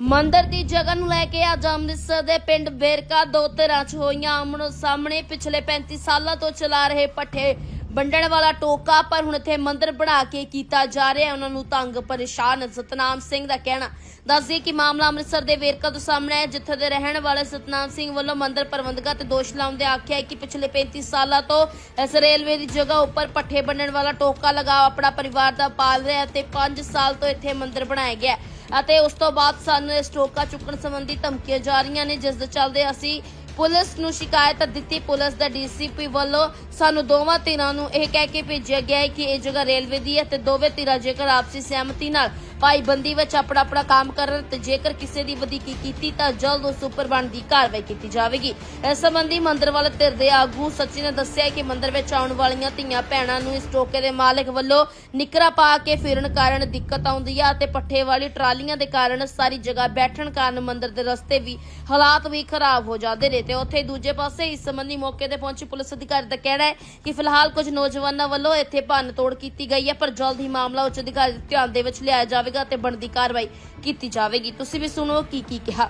ਮੰਦਰ ਦੀ ਜਗ੍ਹਾ ਨੂੰ ਲੈ ਕੇ ਅੱਜ ਅੰਮ੍ਰਿਤਸਰ ਦੇ ਪਿੰਡ ਬੇਰਕਾ ਦੋ ਧਿਰਾਂ 'ਚ ਹੋਈਆਂ ਆਮਣੋ ਸਾਹਮਣੇ ਪਿਛਲੇ 35 ਸਾਲਾਂ ਤੋਂ ਚਲਾ ਰਹੇ ਪੱਠੇ ਵੰਡਣ ਵਾਲਾ ਟੋਕਾ, ਪਰ ਹੁਣ ਇੱਥੇ ਮੰਦਰ ਬਣਾ ਕੇ ਕੀਤਾ ਜਾ ਰਿਹਾ ਉਹਨਾਂ ਨੂੰ ਤੰਗ ਪਰੇਸ਼ਾਨ ਸਤਨਾਮ ਸਿੰਘ ਦਾ ਕਹਿਣਾ। ਦੱਸਦੇ ਕਿ ਮਾਮਲਾ ਅੰਮ੍ਰਿਤਸਰ ਦੇ ਵੇਰਕਾ ਤੋਂ ਸਾਹਮਣੇ ਹੈ ਜਿੱਥੇ ਦੇ ਰਹਿਣ ਵਾਲੇ ਸਤਨਾਮ ਸਿੰਘ ਵੱਲੋਂ ਮੰਦਰ ਪ੍ਰਬੰਧਕਾਂ ਤੇ ਦੋਸ਼ ਲਾਉਂਦੇ ਆਖਿਆ ਕਿ ਪਿਛਲੇ 35 ਸਾਲਾਂ ਤੋਂ ਇਸ ਰੇਲਵੇ ਦੀ ਜਗ੍ਹਾ ਉੱਪਰ ਪੱਠੇ ਵੰਡਣ ਵਾਲਾ ਟੋਕਾ ਲਗਾ ਆਪਣਾ ਪਰਿਵਾਰ ਦਾ ਪਾਲ ਰਿਹਾ ਹੈ ਤੇ 5 ਸਾਲ ਤੋਂ ਇੱਥੇ ਮੰਦਰ ਬਣਾਇਆ ਗਿਆ ਅਤੇ ਉਸ ਤੋਂ ਬਾਅਦ ਸਾਨੂੰ ਇਸ ਟੋਕਾ ਚੁੱਕਣ ਸੰਬੰਧੀ ਧਮਕੀਆਂ ਜਾ ਰਹੀਆਂ ਨੇ, ਜਿਸ ਦੇ ਚੱਲਦੇ ਅਸੀਂ ਪੁਲਿਸ ਨੂੰ ਸ਼ਿਕਾਇਤ ਦਿੱਤੀ। ਪੁਲਿਸ ਦਾ ਡੀਸੀਪੀ ਵੱਲੋਂ ਸਾਨੂੰ ਦੋਵਾਂ ਧਿਰਾਂ ਨੂੰ ਇਹ ਕਹਿ ਕੇ ਭੇਜਿਆ ਗਿਆ ਹੈ ਕਿ ਇਹ ਜਗ੍ਹਾ ਰੇਲਵੇ ਦੀ ਹੈ ਤੇ ਦੋਵੇਂ ਧਿਰਾਂ ਜੇਕਰ ਆਪਸੀ ਸਹਿਮਤੀ ਨਾਲ ਭਾਈਬੰਦੀ ਵਿੱਚ ਆਪਣਾ ਆਪਣਾ ਕੰਮ ਕਰਨ ਤੇ ਜੇਕਰ ਕਿਸੇ ਦੀ ਵਧੀਕੀ ਕੀਤੀ ਤਾਂ ਜਲਦ ਉਸ ਉੱਪਰ ਬਣਦੀ ਕਾਰਵਾਈ ਕੀਤੀ ਜਾਵੇਗੀ। ਇਸ ਸੰਬੰਧੀ ਮੰਦਰ ਵਾਲੇ ਧਿਰ ਦੇ ਆਗੂ ਸੱਚੀ ਨੇ ਦੱਸਿਆ ਕਿ ਮੰਦਰ ਵਿੱਚ ਆਉਣ ਵਾਲੀਆਂ ਧੀਆਂ ਭੈਣਾਂ ਨੂੰ ਇਸ ਟੋਕੇ ਦੇ ਮਾਲਕ ਵੱਲੋਂ ਨਿਕਰਾ ਪਾ ਕੇ ਫਿਰਨ ਕਾਰਨ ਦਿੱਕਤ ਆਉਂਦੀ ਹੈ ਤੇ ਪੱਠੇ ਵਾਲੀ ਟਰਾਲੀਆਂ ਦੇ ਕਾਰਨ ਸਾਰੀ ਜਗ੍ਹਾ ਬੈਠਣ ਕਾਰਨ ਮੰਦਰ ਦੇ ਰਸਤੇ ਵੀ ਹਾਲਾਤ ਵੀ ਖਰਾਬ ਹੋ ਜਾਂਦੇ ਨੇ ਤੇ ਉੱਥੇ ਦੂਜੇ ਪਾਸੇ ਇਸ ਸੰਬੰਧੀ ਮੌਕੇ ਤੇ ਪਹੁੰਚੀ ਪੁਲਿਸ ਅਧਿਕਾਰੀ ਦਾ ਕਹਿਣਾ ਹੈ ਕਿ ਫਿਲਹਾਲ ਕੁਝ ਨੌਜਵਾਨਾਂ ਵੱਲੋਂ ਇੱਥੇ ਭੰਨ ਤੋੜ ਕੀਤੀ ਗਈ ਹੈ, ਪਰ ਜਲਦ ਹੀ ਮਾਮਲਾ ਉੱਚ ਅਧਿਕਾਰੀ ਦੇ ਧਿਆਨ ਦੇ ਵਿੱਚ ਲਿਆਇਆ ਜਾਵੇਗਾ। ਤੇ ਬਣਦੀ ਕਾਰਵਾਈ ਕੀਤੀ ਜਾਵੇਗੀ ਤੁਸੀਂ ਵੀ ਸੁਣੋ ਕੀ ਕੀ ਕਿਹਾ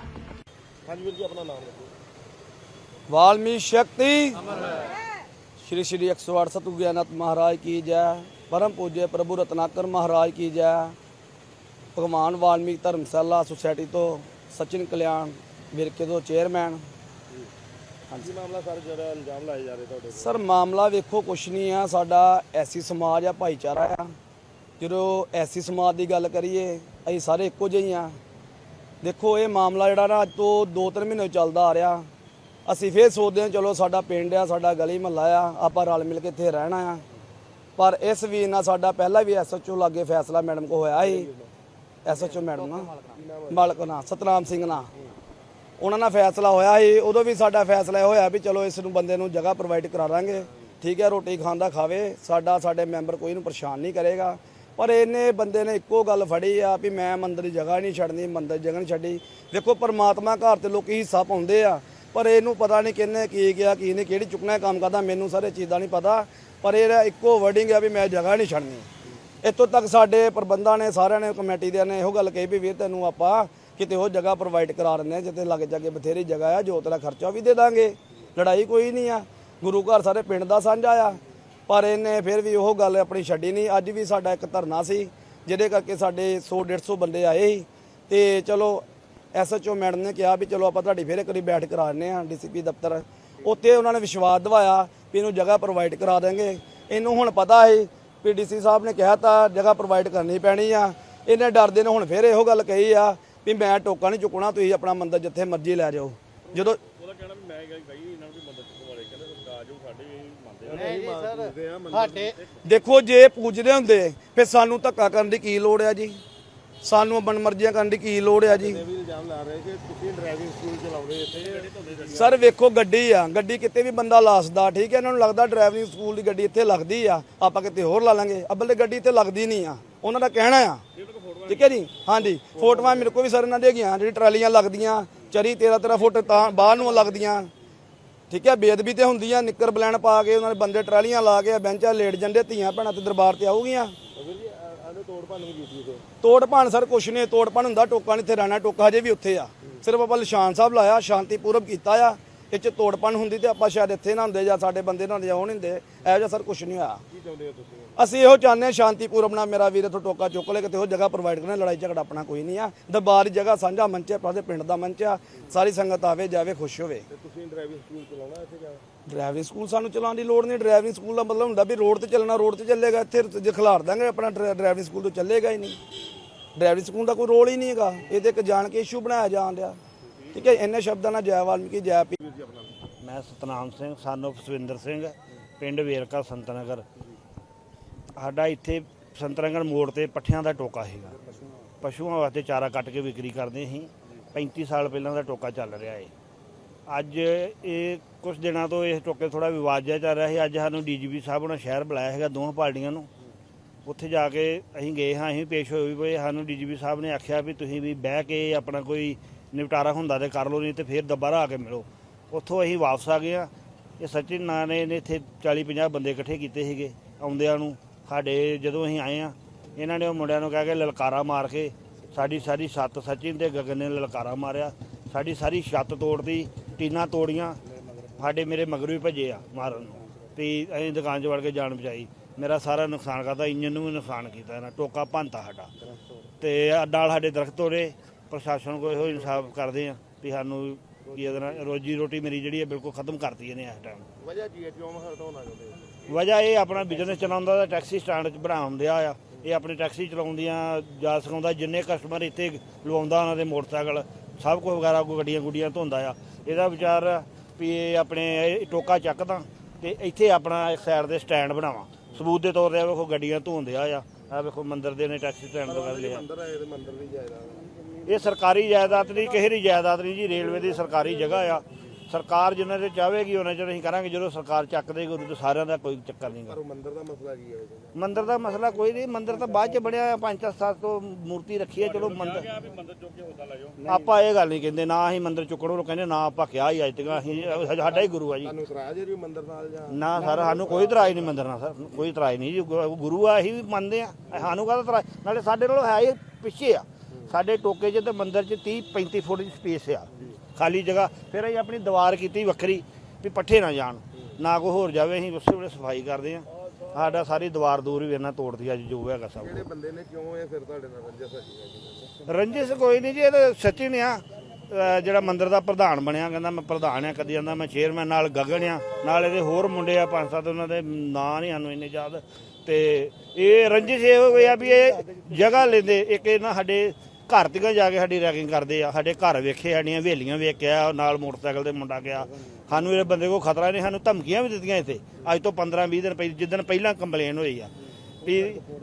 ਹਾਂਜੀ ਵੀਰ ਜੀ ਆਪਣਾ ਨਾਮ ਦੱਸੋ वाल्मीकि शक्ति श्री श्री 108 सतु ज्ञानत महाराज की जय परम पूज्य प्रभु रत्नाकर महाराज की जय ਭਗਵਾਨ ਵਾਲਮੀਕ ਧਰਮਸ਼ਾਲਾ ਸੁਸਾਇਟੀ ਤੋਂ ਸਚਿਨ ਕਲਿਆਣ ਵਿਰਕੇ ਤੋਂ ਚੇਅਰਮੈਨ ਕੀ ਮਾਮਲਾ ਸਰ ਜਿਹੜਾ ਇਲਜ਼ਾਮ ਲਾਏ ਜਾ ਰਹੇ ਤੁਹਾਡੇ ਤੇ? ਸਰ ਮਾਮਲਾ ਵੇਖੋ ਕੁਛ ਨਹੀਂ ਆ ਸਾਡਾ ਐਸੀ ਸਮਾਜ ਆ ਭਾਈਚਾਰਾ ਆ ਜਦੋਂ ਐਸੀ ਸਮਾਜ ਦੀ ਗੱਲ ਕਰੀਏ, ਅਸੀਂ ਸਾਰੇ ਇੱਕੋ ਜਿਹੇ ਹੀ ਆ। ਦੇਖੋ, ਇਹ ਮਾਮਲਾ ਜਿਹੜਾ ਨਾ ਅੱਜ ਤੋਂ 2-3 ਮਹੀਨੇ ਚੱਲਦਾ ਆ ਰਿਹਾ। ਅਸੀਂ ਫੇਰ ਸੋਚਦੇ ਹਾਂ, ਚਲੋ ਸਾਡਾ ਪਿੰਡ ਆ, ਸਾਡਾ ਗਲੀ ਮਹੱਲਾ ਆ, ਆਪਾਂ ਰਲ ਮਿਲ ਕੇ ਇੱਥੇ ਰਹਿਣਾ ਆ। ਪਰ ਇਸ ਵੀ ਨਾਲ ਸਾਡਾ ਪਹਿਲਾਂ ਵੀ ਐਸਐਚਓ ਲਾਗੇ ਫੈਸਲਾ ਮੈਡਮ ਕੋ ਹੋਇਆ ਸੀ। ਐਸਐਚਓ ਮੈਡਮ ਨਾ, ਮਾਲਕ ਨਾ, ਸਤਨਾਮ ਸਿੰਘ ਨਾ। ਉਹਨਾਂ ਨਾਲ ਫੈਸਲਾ ਹੋਇਆ ਸੀ। ਉਦੋਂ ਵੀ ਸਾਡਾ ਫੈਸਲਾ ਇਹ ਹੋਇਆ ਵੀ ਚਲੋ ਇਸ ਨੂੰ ਬੰਦੇ ਨੂੰ ਜਗ੍ਹਾ ਪ੍ਰੋਵਾਈਡ ਕਰਾ ਦਾਂਗੇ। ਠੀਕ ਹੈ, ਰੋਟੀ ਖਾਂਦਾ ਖਾਵੇ। ਸਾਡਾ, ਸਾਡੇ ਮੈਂਬਰ ਕੋਈ ਨੂੰ ਪਰੇਸ਼ਾਨ ਨਹੀਂ ਕਰੇਗਾ। ਪਰ ਇਹਨੇ ਬੰਦੇ ਨੇ ਇੱਕੋ ਗੱਲ ਫੜੀ ਆ ਵੀ ਮੈਂ ਮੰਦਰ ਦੀ ਜਗ੍ਹਾ ਨਹੀਂ ਛੱਡਣੀ, ਮੰਦਰ ਦੀ ਜਗ੍ਹਾ ਨਹੀਂ ਛੱਡੀ। ਦੇਖੋ, ਪਰਮਾਤਮਾ ਘਰ ਤੇ ਲੋਕੀ ਹਿੱਸਾ ਪਾਉਂਦੇ ਆ, ਪਰ ਇਹਨੂੰ ਪਤਾ ਨਹੀਂ ਕਿੰਨੇ ਕੀ ਗਿਆ ਕੀ ਨੇ ਕਿਹੜੀ ਚੁੱਕਣਾ ਕੰਮ ਕਰਦਾ, ਮੈਨੂੰ ਸਾਰੇ ਚੀਜ਼ ਦਾ ਨਹੀਂ ਪਤਾ। ਪਰ ਇਹਦਾ ਇੱਕੋ ਵਰਡਿੰਗ ਆ ਵੀ ਮੈਂ ਜਗ੍ਹਾ ਨਹੀਂ ਛੱਡਣੀ। ਇੱਥੋਂ ਤੱਕ ਸਾਡੇ ਪ੍ਰਬੰਧਾਂ ਨੇ, ਸਾਰਿਆਂ ਨੇ, ਕਮੇਟੀ ਦੇ ਨੇ ਇਹੋ ਗੱਲ ਕਹੀ ਵੀ ਵੀਰ, ਤੈਨੂੰ ਆਪਾਂ ਕਿਤੇ ਉਹ ਜਗ੍ਹਾ ਪ੍ਰੋਵਾਈਡ ਕਰਾ ਦਿੰਦੇ ਆ ਜਿੱਥੇ ਲੱਗੇ ਜਾਗੇ ਬਥੇਰੀ ਜਗ੍ਹਾ ਆ, ਜੋ ਤੇਰਾ ਖਰਚਾ ਵੀ ਦੇ ਦਾਂਗੇ। ਲੜਾਈ ਕੋਈ ਨਹੀਂ ਆ। ਗੁਰੂ ਘਰ ਸਾਰੇ ਪਿੰਡ ਦਾ ਸਾਂਝਾ ਆ। ਪਰ ਇਹਨੇ ਫਿਰ ਵੀ ਉਹ ਗੱਲ ਆਪਣੀ ਛੱਡੀ ਨਹੀਂ। ਅੱਜ ਵੀ ਸਾਡਾ ਇੱਕ ਧਰਨਾ ਸੀ, ਜਿਹਦੇ ਕਰਕੇ ਸਾਡੇ 100 150 ਬੰਦੇ ਆਏ ਸੀ। ਤੇ ਚਲੋ ਐਸਐਚਓ ਮੈਡਮ ਨੇ ਕਿਹਾ ਵੀ ਚਲੋ ਆਪਾਂ ਤੁਹਾਡੀ ਫਿਰ ਇੱਕ ਵਾਰੀ ਬੈਠ ਕਰਾ ਦਿੰਦੇ ਆ ਡੀਸੀਪੀ ਦਫ਼ਤਰ। ਉੱਥੇ ਉਹਨਾਂ ਨੇ ਵਿਸ਼ਵਾਸ ਦਿਵਾਇਆ ਵੀ ਇਹਨੂੰ ਜਗ੍ਹਾ ਪ੍ਰੋਵਾਈਡ ਕਰਾ ਦੇਣਗੇ ਇਹਨੂੰ ਹੁਣ ਪਤਾ ਹੈ ਵੀ ਡੀਸੀ ਸਾਹਿਬ ਨੇ ਕਿਹਾ ਤਾਂ ਜਗ੍ਹਾ ਪ੍ਰੋਵਾਈਡ ਕਰਨੀ ਪੈਣੀ ਆ। ਇਹਨੇ ਡਰਦੇ ਨੇ ਹੁਣ ਫਿਰ ਇਹੋ ਗੱਲ ਕਹੀ ਆ ਵੀ ਮੈਂ ਟੋਕਾ ਨਹੀਂ ਚੁੱਕਣਾ, ਤੁਸੀਂ ਆਪਣਾ ਮੰਦਰ ਜਿੱਥੇ ਮਰਜ਼ੀ ਲੈ ਜਾਓ। ਜਦੋਂ ਉਹਦਾ ਕਹਿਣਾ ਵੀ ਮੈਂ ਗਈ ਇਹਨਾਂ ਨੂੰ ਵੀ ਮਦਦ ਚੁੱਕਣ ਵਾਲੇ ਕਹਿੰਦੇ ਸਰਕਾਰ ਜੋ ਸਾਡੇ ਵੀ ਮੰਨਦੇ ਆ ਨਹੀਂ ਸਾਡੇ ਦੇਖੋ ਜੇ ਪੂਜਦੇ ਹੁੰਦੇ ਫਿਰ ਸਾਨੂੰ ਧੱਕਾ ਕਰਨ ਦੀ ਕੀ ਲੋੜ ਆ ਜੀ? ਸਾਨੂੰ ਆਪਣ ਮਰਜ਼ੀਆਂ ਕਰਨ ਦੀ ਕੀ ਲੋੜ ਆ ਜੀ? ਸਰ ਵੇਖੋ ਗੱਡੀ ਆ। ਗੱਡੀ ਕਿਤੇ ਵੀ ਬੰਦਾ ਲਾਸਦਾ ਠੀਕ ਹੈ? ਇਹਨਾਂ ਨੂੰ ਲੱਗਦਾ ਡਰਾਈਵਿੰਗ ਸਕੂਲ ਦੀ ਗੱਡੀ ਇੱਥੇ ਲੱਗਦੀ ਆ। ਆਪਾਂ ਕਿਤੇ ਹੋਰ ਲਾ ਲਾਂਗੇ। ਅੱਬਲ ਤੇ ਗੱਡੀ ਇੱਥੇ ਲੱਗਦੀ ਨਹੀਂ ਆ। ਉਹਨਾਂ ਦਾ ਕਹਿਣਾ ਆ। ਠੀਕ ਹੈ ਜੀ? ਹਾਂਜੀ। ਫੋਟੋਆਂ ਮੇਰੇ ਕੋਲ ਵੀ ਸਰ ਇਹਨਾਂ ਦੇ ਹੈਗੀਆਂ ਜਿਹੜੀ ਟਰਾਲੀਆਂ ਲੱਗਦੀਆਂ ਚਰੀ 13 13 ਫੁੱਟ ਤਾਂ ਬਾਹਰ ਨੂੰ ਲੱਗਦੀਆਂ। ਠੀਕ ਹੈ ਬੇਦਬੀ ਤੇ ਹੁੰਦੀ ਆ ਨਿੱਕਰ ਬਲੈਣ ਪਾ ਕੇ ਉਹਨਾਂ ਨੇ ਬੰਦੇ ਟਰਾਲੀਆਂ ਲਾ ਕੇ ਬੈਂਚਾਂ ਲੇਟ ਜਾਂਦੇ, ਧੀਆਂ ਭੈਣਾਂ ਤੇ ਦਰਬਾਰ ਤੇ ਆਉਗੀਆਂ ਤੋੜ ਭੰਨ ਸਰ, ਕੁਛ ਨਹੀਂ, ਤੋੜ ਭੰਨ ਹੁੰਦਾ, ਟੋਕਾ ਨਹੀਂ ਇੱਥੇ ਰਹਿਣਾ, ਟੋਕਾ ਹਜੇ ਵੀ ਉੱਥੇ ਆ। ਸਿਰਫ ਆਪਾਂ ਨਿਸ਼ਾਨ ਸਾਹਿਬ ਲਾਇਆ ਸ਼ਾਂਤੀਪੂਰਵਕ ਕੀਤਾ ਆ। ਇਹ ਚ ਤੋੜ ਭੰਨ ਹੁੰਦੀ ਤੇ ਆਪਾਂ ਸ਼ਾਇਦ ਇੱਥੇ ਨਾ ਹੁੰਦੇ ਜਾਂ ਸਾਡੇ ਬੰਦੇ ਨਾ ਹੁੰਦੇ ਜਾਂ ਉਹ ਨਹੀਂ ਹੁੰਦੇ। ਇਹੋ ਜਿਹਾ ਸਰ ਕੁਛ ਨਹੀਂ ਹੋਇਆ। ਕੀ ਚਾਹੁੰਦੇ ਹੋ ਤੁਸੀਂ? ਅਸੀਂ ਇਹੋ ਚਾਹੁੰਦੇ ਹਾਂ ਸ਼ਾਂਤੀਪੂਰਵਕ ਨਾਲ ਮੇਰਾ ਵੀਰ ਇੱਥੋਂ ਟੋਕਾ ਚੁੱਕ ਲੈ ਕਿਤੇ ਉਹ ਜਗ੍ਹਾ ਪ੍ਰੋਵਾਈਡ ਕਰਨਾ ਲੜਾਈ ਝਗੜਾ ਆਪਣਾ ਕੋਈ ਨਹੀਂ ਆ। ਦਰਬਾਰ ਦੀ ਜਗ੍ਹਾ ਸਾਂਝਾ ਮੰਚ ਹੈ ਪਾਸੇ ਪਿੰਡ ਦਾ ਮੰਚ ਆ। ਸਾਰੀ ਸੰਗਤ ਆਵੇ ਜਾਵੇ ਖੁਸ਼ ਹੋਵੇ। ਤੇ ਤੁਸੀਂ ਡਰਾਈਵਿੰਗ ਸਕੂਲ ਚਲਾਉਣਾ ਇੱਥੇ ਜਾ? ਡਰਾਈਵਿੰਗ ਸਕੂਲ ਸਾਨੂੰ ਚਲਾਉਣ ਦੀ ਲੋੜ ਨਹੀਂ। ਡਰਾਈਵਿੰਗ ਸਕੂਲ ਦਾ ਮਤਲਬ ਹੁੰਦਾ ਵੀ ਰੋਡ ਤੇ ਚੱਲਣਾ ਰੋਡ ਤੇ ਚੱਲੇਗਾ। ਇੱਥੇ ਜੇ ਖਿਲਾਰ ਦਾਂਗੇ ਆਪਣਾ ਡਰਾ- ਡਰਾਈਵਿੰਗ ਸਕੂਲ ਤੋਂ ਚੱਲੇਗਾ ਹੀ ਨਹੀਂ। ਡਰਾਈਵਿੰਗ ਸਕੂਲ ਦਾ ਕੋਈ ਰੋਲ ਹੀ ਨਹੀਂ ਹੈਗਾ। ਇਹ ਤੇ ਇੱਕ ਜਾਣ ਕੇ ਇਸ਼ੂ ਬਣਾਇਆ ਜਾਣ ਡਿਆ। ਠੀਕ ਹੈ, ਇੰਨੇ ਸ਼ਬਦਾਂ ਨਾਲ ਜੈ ਵਾਲਮੀਕੀ, ਜੈ ਪੀ ਮੈਂ ਸਤਨਾਮ ਸਿੰਘ ਸਾਨੂੰ ਸੁਵਿੰਦਰ ਸਿੰਘ, ਪਿੰਡ ਵੇਰਕਾ ਸੰਤਨਗਰ। ਸਾਡਾ ਇੱਥੇ ਸੰਤਨਗਰ ਮੋੜ ਤੇ ਪੱਠਿਆਂ ਦਾ ਟੋਕਾ ਹੈਗਾ ਪਸ਼ੂਆਂ ਵਾਸਤੇ ਚਾਰਾ ਕੱਟ ਕੇ ਵਿਕਰੀ ਕਰਦੇ ਸੀ। 35 ਸਾਲ ਪਹਿਲਾਂ ਦਾ ਟੋਕਾ ਚੱਲ ਰਿਹਾ ਏ। ਅੱਜ ਇਹ ਕੁਝ ਦਿਨਾਂ ਤੋਂ ਇਸ ਟੋਕੇ ਥੋੜਾ ਵਿਵਾਦ ਜਿਹਾ ਚੱਲ ਰਿਹਾ ਸੀ। ਅੱਜ ਸਾਨੂੰ ਡੀਜੀਪੀ ਸਾਹਿਬ ਨੇ ਸ਼ਹਿਰ ਬੁਲਾਇਆ ਹੈਗਾ ਦੋਹਾਂ ਪਾਰਟੀਆਂ ਨੂੰ। ਉੱਥੇ ਜਾ ਕੇ ਅਸੀਂ ਗਏ ਹਾਂ, ਅਸੀਂ ਪੇਸ਼ ਹੋਏ ਵੀ ਸਾਨੂੰ ਡੀਜੀਪੀ ਸਾਹਿਬ ਨੇ ਆਖਿਆ ਵੀ ਤੁਸੀਂ ਵੀ ਬਹਿ ਕੇ ਆਪਣਾ ਕੋਈ ਨਿਪਟਾਰਾ ਹੁੰਦਾ ਤੇ ਕਰ ਲਓ, ਨਹੀਂ ਤੇ ਫਿਰ ਦੁਬਾਰਾ ਆ ਕੇ ਮਿਲੋ। ਉੱਥੋਂ ਅਸੀਂ ਵਾਪਸ ਆ ਗਏ ਆ ਇਹ ਸਚਿਨ ਨਾਂ ਨੇ ਇੱਥੇ 40 50 ਬੰਦੇ ਇਕੱਠੇ ਕੀਤੇ ਸੀਗੇ ਆਉਂਦਿਆਂ ਨੂੰ। ਸਾਡੇ ਜਦੋਂ ਅਸੀਂ ਆਏ ਆ ਇਹਨਾਂ ਨੇ ਉਹ ਮੁੰਡਿਆਂ ਨੂੰ ਕਹਿ ਕੇ ਲਲਕਾਰਾ ਮਾਰ ਕੇ ਸਾਡੀ ਸਾਰੀ ਛੱਤ ਸਚਿਨ ਤੇ ਗਗਨ ਨੇ ਲਲਕਾਰਾ ਮਾਰਿਆ। ਸਾਡੀ ਸਾਰੀ ਛੱਤ ਤੋੜਦੀ ਟੀਨਾ ਤੋੜੀਆਂ। ਸਾਡੇ ਮੇਰੇ ਮਗਰ ਵੀ ਭੱਜੇ ਆ ਮਾਰਨ ਨੂੰ। ਵੀ ਅਸੀਂ ਦੁਕਾਨ 'ਚ ਵੜ ਕੇ ਜਾਨ ਬਚਾਈ। ਮੇਰਾ ਸਾਰਾ ਨੁਕਸਾਨ ਕਰਤਾ ਇੰਜਨ ਨੂੰ ਵੀ ਨੁਕਸਾਨ ਕੀਤਾ ਇਹਨਾਂ, ਟੋਕਾ ਭੰਨਤਾ ਸਾਡਾ। ਤੇ ਨਾਲ ਸਾਡੇ ਦਰਖਤ ਤੋੜੇ। ਪ੍ਰਸ਼ਾਸਨ ਕੋਲ ਇਹੋ ਇਨਸਾਫ ਕਰਦੇ ਆ ਵੀ ਸਾਨੂੰ ਕੀ ਇਹਦੇ ਨਾਲ ਰੋਜੀ ਰੋਟੀ ਮੇਰੀ ਜਿਹੜੀ ਹੈ ਬਿਲਕੁਲ ਖਤਮ ਕਰਤੀ ਇਹਨੇ ਇਸ ਟਾਈਮ ਵਜ੍ਹਾ ਕੀ ਹੈ? ਕਿਉਂ ਹਟਾਉਣਾ ਚਾਹੁੰਦੇ ਹੋ? ਵਜ੍ਹਾ ਇਹ ਆਪਣਾ ਬਿਜ਼ਨਸ ਚਲਾਉਂਦਾ ਦਾ ਟੈਕਸੀ ਸਟੈਂਡ 'ਚ ਬਣਾਉਣ ਦਿਆ ਆ। ਇਹ ਆਪਣੀ ਟੈਕਸੀ ਚਲਾਉਂਦੀਆਂ ਜਾ ਸਿਖਾਉਂਦਾ ਜਿੰਨੇ ਕਸਟਮਰ ਇੱਥੇ ਲਵਾਉਂਦਾ ਉਹਨਾਂ ਦੇ ਮੋਟਰਸਾਈਕਲ ਸਭ ਕੁਝ ਵਗੈਰਾ ਕੋਈ ਗੱਡੀਆਂ ਗੁੱਡੀਆਂ ਧੋਂਦਾ ਆ। ਇਹਦਾ ਵਿਚਾਰ ਵੀ ਇਹ ਆਪਣੇ ਇਹ ਟੋਕਾ ਚੱਕਦਾ ਤੇ ਇੱਥੇ ਆਪਣਾ ਇੱਕ ਸਾਈਡ ਦੇ ਸਟੈਂਡ ਬਣਾਵਾਂ। ਸਬੂਤ ਦੇ ਤੌਰ ਤੇ ਵੇਖੋ ਗੱਡੀਆਂ ਧੋਂਦੇ ਆ। ਆ ਵੇਖੋ ਮੰਦਿਰ ਦੇ ਨੇ ਟੈਕਸੀ ਸਟੈਂਡ ਤੋਂ ਕਰ ਲਿਆ ਮੰਦਰ ਹੈ ਇਹਦੇ ਮੰਦਰ ਦੀ ਜਾਇਦਾਦ ਇਹ ਸਰਕਾਰੀ ਜਾਇਦਾਦ ਨਹੀਂ ਕਿਸੇ ਦੀ ਜਾਇਦਾਦ ਨਹੀਂ ਜੀ ਰੇਲਵੇ ਦੀ ਸਰਕਾਰੀ ਜਗ੍ਹਾ ਆ। ਸਰਕਾਰ ਜਿੰਨਾ ਚਿਰ ਚਾਹੇਗੀ ਉਹਨਾਂ ਚਿਰ ਅਸੀਂ ਕਰਾਂਗੇ। ਜਦੋਂ ਸਰਕਾਰ ਚੱਕ ਦੇਗੀ ਉਦੋਂ ਤਾਂ ਸਾਰਿਆਂ ਦਾ ਕੋਈ ਚੱਕਰ ਨਹੀਂਗਾ ਪਰ ਉਹ ਮੰਦਰ ਦਾ ਮਸਲਾ ਕੀ ਹੈ ਨਾਲ? ਮੰਦਿਰ ਦਾ ਮਸਲਾ ਕੋਈ ਨਹੀਂ। ਮੰਦਿਰ ਤਾਂ ਬਾਅਦ ਚ ਬਣਿਆ ਪੰਜ ਚਾਰ ਸਾਲ ਤੋਂ ਮੂਰਤੀ ਰੱਖੀ ਹੈ ਚਲੋ ਮੰਦਿਰ ਆਪਾਂ ਇਹ ਗੱਲ ਨਹੀਂ ਕਹਿੰਦੇ ਨਾ ਅਸੀਂ ਮੰਦਿਰ ਚੁੱਕਣ ਨੂੰ ਕਹਿੰਦੇ ਨਾ ਆਪਾਂ ਕਿਹਾ ਹੀ ਅੱਜ ਤੱਕ। ਅਸੀਂ ਸਾਡਾ ਹੀ ਗੁਰੂ ਆ ਜੀ। ਤੁਹਾਨੂੰ ਇਤਰਾਜ਼ ਹੈ ਵੀ ਮੰਦਰ ਨਾਲ ਜਾਂ ਨਾ ਸਰ ਸਾਨੂੰ ਕੋਈ ਇਤਰਾਜ਼ ਨਹੀਂ ਮੰਦਿਰ ਨਾਲ ਸਰ। ਕੋਈ ਇਤਰਾਜ਼ ਨਹੀਂ ਜੀ। ਗੁ- ਗੁਰੂ ਆ ਅਸੀਂ ਵੀ ਮੰਨਦੇ ਆ। ਸਾਨੂੰ ਕਾਹਦਾ ਇਤਰਾਜ਼? ਨਾਲੇ ਸਾਡੇ ਨਾਲੋਂ ਹੈ ਹੀ ਪਿੱਛੇ ਆ। ਸਾਡੇ ਟੋਕੇ 'ਚ ਤੇ ਮੰਦਿਰ 'ਚ 30 35 ਫੁੱਟ ਦੀ ਸਪੇਸ ਆ। ਖਾਲੀ ਜਗ੍ਹਾ ਫਿਰ ਅਸੀਂ ਆਪਣੀ ਦੀਵਾਰ ਕੀਤੀ ਵੱਖਰੀ ਵੀ ਪੱਠੇ ਨਾ ਜਾਣ। ਨਾ ਕੋਈ ਹੋਰ ਜਾਵੇ ਅਸੀਂ ਉਸੇ ਵੇਲੇ ਸਫ਼ਾਈ ਕਰਦੇ ਆ ਸਾਡਾ ਸਾਰੀ ਦੀਵਾਰ ਦੂਰ ਵੀ ਇਹਨਾਂ ਤੋੜਦੀ ਅੱਜ ਜੋ ਹੈਗਾ ਸਭ। ਕਿਹੜੇ ਬੰਦੇ ਨੇ ਕਿਉਂ ਇਹ ਫਿਰ ਤੁਹਾਡੇ ਨਾਲ ਰੰਜਸ ਹੈਗੀ ਰੰਜਿਸ਼ ਕੋਈ ਨਹੀਂ ਜੀ ਇਹ ਤਾਂ ਸਚਿਨ ਆ। ਅਹ ਜਿਹੜਾ ਮੰਦਿਰ ਦਾ ਪ੍ਰਧਾਨ ਬਣਿਆ ਕਹਿੰਦਾ ਮੈਂ ਪ੍ਰਧਾਨ ਆ ਕਦੀ ਕਹਿੰਦਾ ਮੈਂ ਚੇਅਰਮੈਨ ਨਾਲ ਗਗਨ ਆ। ਨਾਲ ਇਹਦੇ ਹੋਰ ਮੁੰਡੇ ਆ ਪੰਜ ਸੱਤ ਉਹਨਾਂ ਦੇ ਨਾਂ ਨਹੀਂ ਸਾਨੂੰ ਇੰਨੇ ਯਾਦ। ਤੇ ਇਹ ਰੰਜਿਸ਼ ਇਹ ਹੋਈ ਆ ਵੀ ਇਹ ਜਗ੍ਹਾ ਲੈਂਦੇ ਇੱਕ ਇਹਨਾਂ ਸਾਡੇ ਘਰ ਤੀਕਾਂ ਜਾ ਕੇ ਸਾਡੀ ਰੈਕਿੰਗ ਕਰਦੇ ਆ ਸਾਡੇ ਘਰ ਵੇਖੇ ਸਾਡੀਆਂ ਹਵੇਲੀਆਂ ਵੇਖਿਆ ਨਾਲ ਮੋਟਰਸਾਈਕਲ ਤੇ ਮੁੰਡਾ ਗਿਆ। ਸਾਨੂੰ ਇਹ ਬੰਦੇ ਕੋ ਖਤਰਾ ਨਹੀਂ ਸਾਨੂੰ ਧਮਕੀਆਂ ਵੀ ਦਿੱਤੀਆਂ ਇੱਥੇ। ਅੱਜ ਤੋਂ 15 20 ਦਿਨ ਪਹਿਲਾਂ ਜਿੱਦਣ ਪਹਿਲਾਂ ਕੰਪਲੇਨ ਹੋਈ ਆ। ਵੀ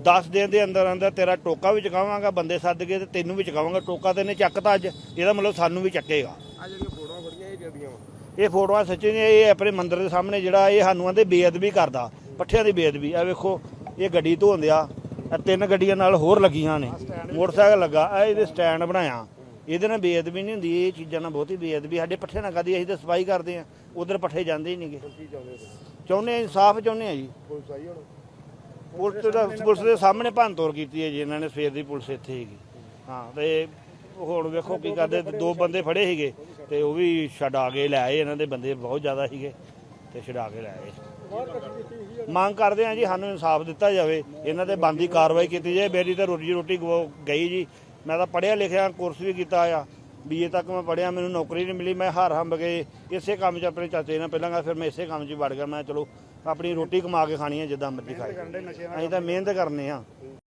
10 ਦਿਨ ਦੇ ਅੰਦਰ ਅੰਦਰ ਤੇਰਾ ਟੋਕਾ ਵੀ ਚੁਕਾਵਾਂਗਾ ਬੰਦੇ ਸੱਦ ਕੇ ਤੇ ਤੈਨੂੰ ਵੀ ਚੁਕਾਵਾਂਗਾ। ਟੋਕਾ ਤੇ ਇਹਨੇ ਚੱਕਤਾ ਅੱਜ ਇਹਦਾ ਮਤਲਬ ਸਾਨੂੰ ਵੀ ਚੱਕੇਗਾ। ਆ ਜਿਹੜੀਆਂ ਫੋਟੋਆਂ ਫੜੀਆਂ ਇਹ ਜਿਹੜੀਆਂ ਵਾ? ਇਹ ਫੋਟੋਆਂ ਸੱਚੀ ਨੇ ਇਹ ਆਪਣੇ ਮੰਦਿਰ ਦੇ ਸਾਹਮਣੇ ਜਿਹੜਾ ਇਹ ਸਾਨੂੰ ਆਂਦੇ ਬੇਅਦਬੀ ਕਰਦਾ ਪੱਠਿਆਂ ਦੀ ਬੇਅਦਬੀ। ਆ ਵੇਖੋ ਇਹ ਗੱਡੀ ਧੋਂਦਿਆ ਇਹ ਤਿੰਨ ਗੱਡੀਆਂ ਨਾਲ ਹੋਰ ਲੱਗੀਆਂ ਨੇ। ਮੋਟਰਸਾਈਕਲ ਲੱਗਾ ਆ ਇਹਦੇ ਸਟੈਂਡ ਬਣਾਇਆ। ਇਹਦੇ ਨਾਲ ਬੇਅਦਬੀ ਨਹੀਂ ਹੁੰਦੀ, ਇਹ ਚੀਜ਼ਾਂ ਨਾਲ ਬਹੁਤੀ ਬੇਅਦਬੀ। ਸਾਡੇ ਪੱਠੇ ਨਾਲ ਕਦੀ ਅਸੀਂ ਤਾਂ ਸਫ਼ਾਈ ਕਰਦੇ ਆ ਉਧਰ ਪੱਠੇ ਜਾਂਦੇ ਹੀ ਨਹੀਂਗੇ ਕੀ ਚਾਹੁੰਦੇ ਹੋ ਤੁਸੀਂ? ਚਾਹੁੰਦੇ ਆ ਇਨਸਾਫ ਚਾਹੁੰਦੇ ਆ ਜੀ। ਪੁਲਿਸ ਆਈ ਹੁਣ ਪੁਲਿਸ ਦਾ ਪੁਲਿਸ ਦੇ ਸਾਹਮਣੇ ਭੰਨਤੋੜ ਕੀਤੀ ਹੈ ਜੀ, ਇਹਨਾਂ ਨੇ ਸਵੇਰ ਦੀ ਪੁਲਿਸ ਇੱਥੇ ਹੈਗੀ ਹਾਂ, ਤੇ ਹੁਣ ਵੇਖੋ ਕੀ ਕਰਦੇ, ਦੋ ਬੰਦੇ ਫੜੇ ਸੀਗੇ, ਤੇ ਉਹ ਵੀ ਛਡਾ ਕੇ ਲੈ ਆਏ, ਇਹਨਾਂ ਦੇ ਬੰਦੇ ਬਹੁਤ ਜ਼ਿਆਦਾ ਸੀਗੇ, ਤੇ ਛਡਾ ਕੇ ਲੈ ਆਏ। ਮੰਗ ਕਰਦੇ ਆ ਜੀ, ਸਾਨੂੰ ਇਨਸਾਫ ਦਿੱਤਾ ਜਾਵੇ। ਇਹਨਾਂ ਤੇ ਬੰਦੀ ਕਾਰਵਾਈ ਕੀਤੀ ਜਾਏ। ਮੇਰੀ ਤਾਂ ਰੋਜੀ ਰੋਟੀ ਗਈ ਜੀ। ਮੈਂ ਤਾਂ ਪੜ੍ਹਿਆ ਲਿਖਿਆ ਕੋਰਸ ਵੀ ਕੀਤਾ ਆ। ਬੀਏ ਤੱਕ ਮੈਂ ਪੜ੍ਹਿਆ, ਮੈਨੂੰ ਨੌਕਰੀ ਨਹੀਂ ਮਿਲੀ। ਮੈਂ ਹਾਰ ਹੰਬ ਕੇ ਇਸੇ ਕੰਮ 'ਚ ਆਪਣੇ ਚਾਚੇ ਨਾਲ ਪਹਿਲਾਂ ਗਾ ਫਿਰ ਮੈਂ ਇਸੇ ਕੰਮ 'ਚ ਵੜ ਗਿਆ। ਮੈਂ ਚਲੋ, ਆਪਣੀ ਰੋਟੀ ਕਮਾ ਕੇ ਖਾਣੀ ਹੈ ਜਿੱਦਾਂ ਮਰਜ਼ੀ ਖਾਈ। ਅਸੀਂ ਤਾਂ ਮਿਹਨਤ ਕਰਨੇ ਆ।